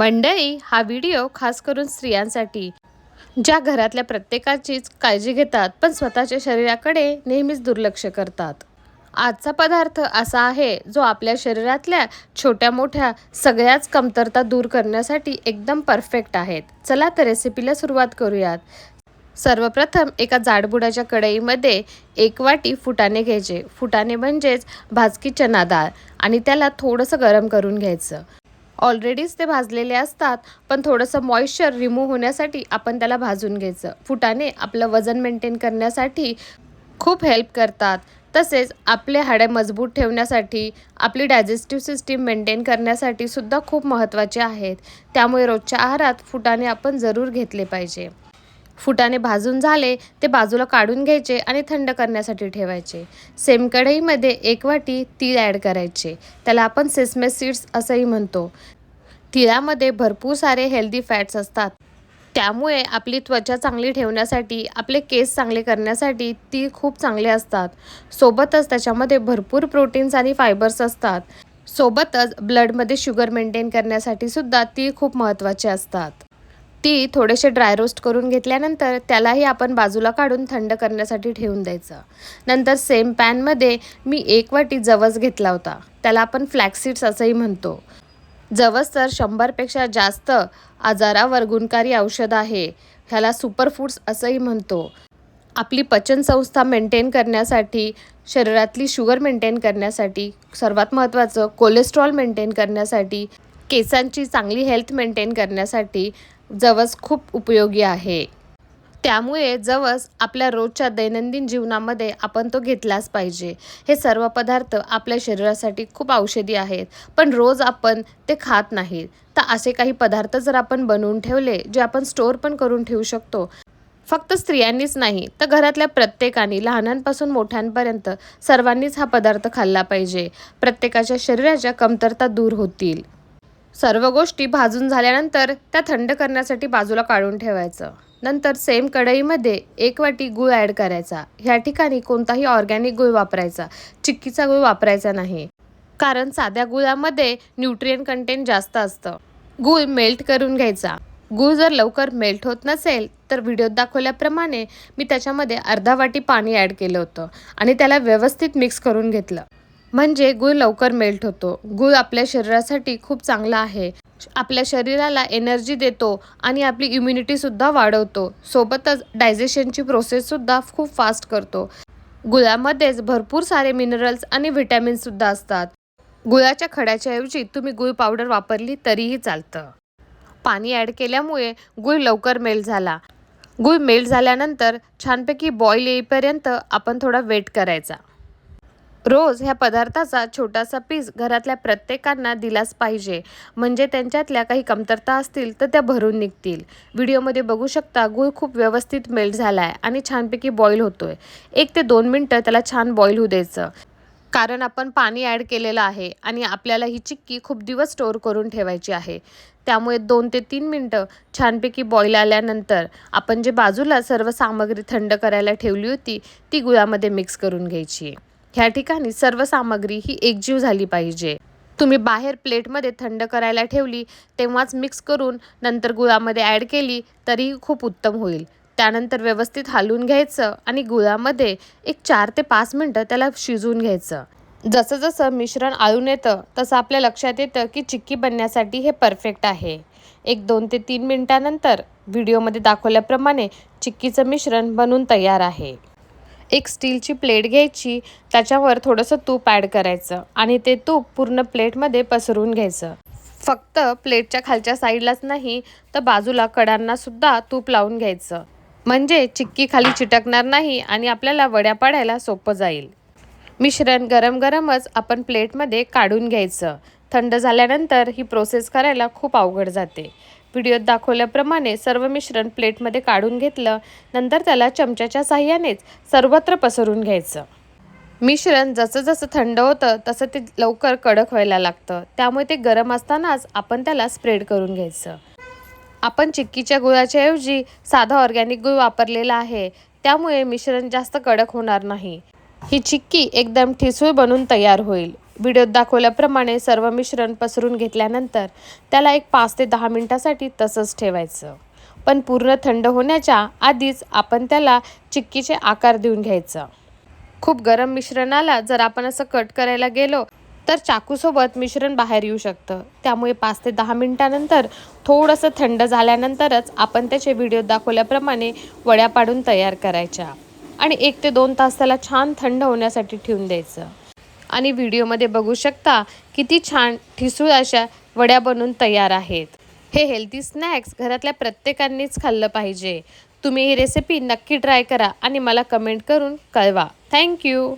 मंडळी हा व्हिडिओ खास करून स्त्रियांसाठी ज्या घरातल्या प्रत्येकाचीच काळजी घेतात पण स्वतःच्या शरीराकडे नेहमीच दुर्लक्ष करतात. आजचा पदार्थ असा आहे जो आपल्या शरीरातल्या छोट्या मोठ्या सगळ्याच कमतरता दूर करण्यासाठी एकदम परफेक्ट आहेत. चला तर रेसिपीला सुरुवात करूयात. सर्वप्रथम एका जाडबुडाच्या कढईमध्ये एक वाटी फुटाणे घ्यायचे. फुटाणे म्हणजेच भाजकी चना डाळ आणि त्याला थोडंसं गरम करून घ्यायचं. ऑलरेडीच ते भाजलेले असतात पण थोडंसं मॉइश्चर रिमूव्ह होण्यासाठी आपण त्याला भाजून घ्यायचं. फुटाने आपलं वजन मेंटेन करण्यासाठी खूप हेल्प करतात. तसेच आपले हाडे मजबूत ठेवण्यासाठी आपली डायजेस्टिव्ह सिस्टीम मेंटेन करण्यासाठी सुद्धा खूप महत्त्वाचे आहेत. त्यामुळे रोजच्या आहारात फुटाणे आपण जरूर घेतले पाहिजे. फुटाने भाजून झाले ते बाजूला काढून घ्यायचे आणि थंड करण्यासाठी ठेवायचे. सेम कढईमध्ये एक वाटी तीळ ॲड करायचे. त्याला आपण सेसमे सीड्स असंही म्हणतो. तिळामध्ये भरपूर सारे हेल्दी फॅट्स असतात. त्यामुळे आपली त्वचा चांगली ठेवण्यासाठी आपले केस चांगले करण्यासाठी ती खूप चांगले असतात. सोबतच त्याच्यामध्ये भरपूर प्रोटीन्स आणि फायबर्स असतात. सोबतच ब्लडमध्ये शुगर मेंटेन करण्यासाठी सुद्धा ती खूप महत्त्वाचे असतात. ती थोडेसे ड्राय रोस्ट करून घेतल्यानंतर त्यालाही आपण बाजूला काढून थंड करण्यासाठी ठेवून द्यायचं. नंतर सेम पॅनमध्ये मी एक वाटी जवस घेतला होता. त्याला आपण फ्लॅक्सीड्स असंही म्हणतो. जवस तर शंभरपेक्षा जास्त आजारावर गुणकारी औषध आहे. ह्याला सुपरफूड्स असंही म्हणतो. आपली पचनसंस्था मेंटेन करण्यासाठी शरीरातली शुगर मेंटेन करण्यासाठी सर्वात महत्त्वाचं कोलेस्ट्रॉल मेंटेन करण्यासाठी केसांची चांगली हेल्थ मेंटेन करण्यासाठी जवस खूप उपयोगी आहे. त्यामुळे जवस आपल्या रोजच्या दैनंदिन जीवनामध्ये आपण तो घेतलाच पाहिजे. हे सर्व पदार्थ आपल्या शरीरासाठी खूप औषधी आहेत. पण रोज आपण ते खात नाहीत तर असे काही पदार्थ जर आपण बनवून ठेवले जे आपण स्टोअर पण करून ठेवू शकतो. फक्त स्त्रियांनीच नाही तर घरातल्या प्रत्येकाने लहानांपासून मोठ्यांपर्यंत सर्वांनीच हा पदार्थ खाल्ला पाहिजे. प्रत्येकाच्या शरीराच्या कमतरता दूर होतील. सर्व गोष्टी भाजून झाल्यानंतर त्या थंड करण्यासाठी बाजूला काढून ठेवायचं. नंतर सेम कढईमध्ये एक वाटी गूळ ॲड करायचा. ह्या ठिकाणी कोणताही ऑर्गॅनिक गूळ वापरायचा. चिक्कीचा गूळ वापरायचा नाही. कारण साध्या गुळामध्ये न्यूट्रियन कंटेंट जास्त असतं. गूळ मेल्ट करून घ्यायचा. गूळ जर लवकर मेल्ट होत नसेल तर व्हिडिओत दाखवल्याप्रमाणे मी त्याच्यामध्ये अर्धा वाटी पाणी ॲड केलं होतं आणि त्याला व्यवस्थित मिक्स करून घेतलं. म्हणजे गूळ लवकर मेल्ट होतो. गूळ आपल्या शरीरासाठी खूप चांगला आहे. आपल्या शरीराला एनर्जी देतो आणि आपली इम्युनिटीसुद्धा वाढवतो. सोबतच डायजेशनची प्रोसेससुद्धा खूप फास्ट करतो. गुळामध्येच भरपूर सारे मिनरल्स आणि व्हिटॅमिन्ससुद्धा असतात. गुळाच्या खड्याच्या ऐवजी तुम्ही गुळ पावडर वापरली तरीही चालतं. पाणी ॲड केल्यामुळे गुळ लवकर मेल्ट झाला. गुळ मेल्ट झाल्यानंतर छानपैकी बॉईल येईपर्यंत आपण थोडा वेट करायचा. रोज ह्या पदार्थाचा छोटासा पीस घरातल्या प्रत्येकांना दिलाच पाहिजे. म्हणजे त्यांच्यातल्या काही कमतरता असतील तर त्या भरून निघतील. व्हिडिओमध्ये बघू शकता गूळ खूप व्यवस्थित मेल्ट झाला आहे आणि छानपैकी बॉईल होतो आहे एक ते दोन मिनटं त्याला छान बॉईल होऊ द्यायचं. कारण आपण पाणी ॲड केलेलं आहे आणि आपल्याला ही चिक्की खूप दिवस स्टोअर करून ठेवायची आहे. त्यामुळे दोन ते तीन मिनटं छानपैकी बॉईल आल्यानंतर आपण जे बाजूला सर्व सामग्री थंड करायला ठेवली होती ती गुळामध्ये मिक्स करून घ्यायची. ह्या ठिकाणी सर्व सामग्री ही एकजीव झाली पाहिजे. तुम्ही बाहेर प्लेटमध्ये थंड करायला ठेवली तेव्हाच मिक्स करून नंतर गुळामध्ये ॲड केली तरीही खूप उत्तम होईल. त्यानंतर व्यवस्थित हालवून घ्यायचं आणि गुळामध्ये एक चार ते पाच मिनटं त्याला शिजवून घ्यायचं. जसं जसं मिश्रण आळून येतं तसं आपल्या लक्षात येतं की चिक्की बनण्यासाठी हे परफेक्ट आहे. एक दोन ते तीन मिनटानंतर व्हिडिओमध्ये दाखवल्याप्रमाणे चिक्कीचं मिश्रण बनून तयार आहे. एक स्टीलची प्लेट घ्यायची त्याच्यावर थोडंसं तूप ॲड करायचं आणि ते तूप पूर्ण प्लेटमध्ये पसरून घ्यायचं. फक्त प्लेटच्या खालच्या साईडलाच नाही तर बाजूला कडांनासुद्धा तूप लावून घ्यायचं. म्हणजे चिक्की खाली चिटकणार नाही आणि आपल्याला वड्या पाडायला सोपं जाईल. मिश्रण गरम गरमच आपण प्लेटमध्ये काढून घ्यायचं. थंड झाल्यानंतर ही प्रोसेस करायला खूप अवघड जाते. व्हिडिओत दाखवल्याप्रमाणे सर्व मिश्रण प्लेटमध्ये काढून घेतलं. नंतर त्याला चमच्याच्या साह्यानेच सर्वत्र पसरून घ्यायचं. मिश्रण जसं जसं थंड होतं तसं ते लवकर कडक व्हायला लागतं. त्यामुळे ते गरम असतानाच आपण त्याला स्प्रेड करून घ्यायचं. आपण चिक्कीच्या गुळाच्या ऐवजी साधा ऑर्गॅनिक गुळ वापरलेला आहे. त्यामुळे मिश्रण जास्त कडक होणार नाही. ही चिक्की एकदम ठिसूळ बनून तयार होईल. व्हिडिओत दाखवल्याप्रमाणे सर्व मिश्रण पसरून घेतल्यानंतर त्याला एक पाच ते दहा मिनटासाठी तसंच ठेवायचं. पण पूर्ण थंड होण्याच्या आधीच आपण त्याला चिक्कीचे आकार देऊन घ्यायचं. खूप गरम मिश्रणाला जर आपण असं कट करायला गेलो तर चाकूसोबत मिश्रण बाहेर येऊ शकतं. त्यामुळे पाच ते दहा मिनटानंतर थोडंसं थंड झाल्यानंतरच आपण त्याचे व्हिडिओ दाखवल्याप्रमाणे वड्या पाडून तयार करायच्या. आणि एक ते दोन तास त्याला छान थंड होण्यासाठी ठेवून द्यायचं. आणि व्हिडिओमध्ये बघू शकता किती छान ठिसूळ अशा वड्या बनून तयार आहेत. हे हेल्दी स्नॅक्स घरातल्या प्रत्येकांनीच खाल्लं पाहिजे. तुम्ही ही रेसिपी नक्की ट्राय करा आणि मला कमेंट करून कळवा. थँक्यू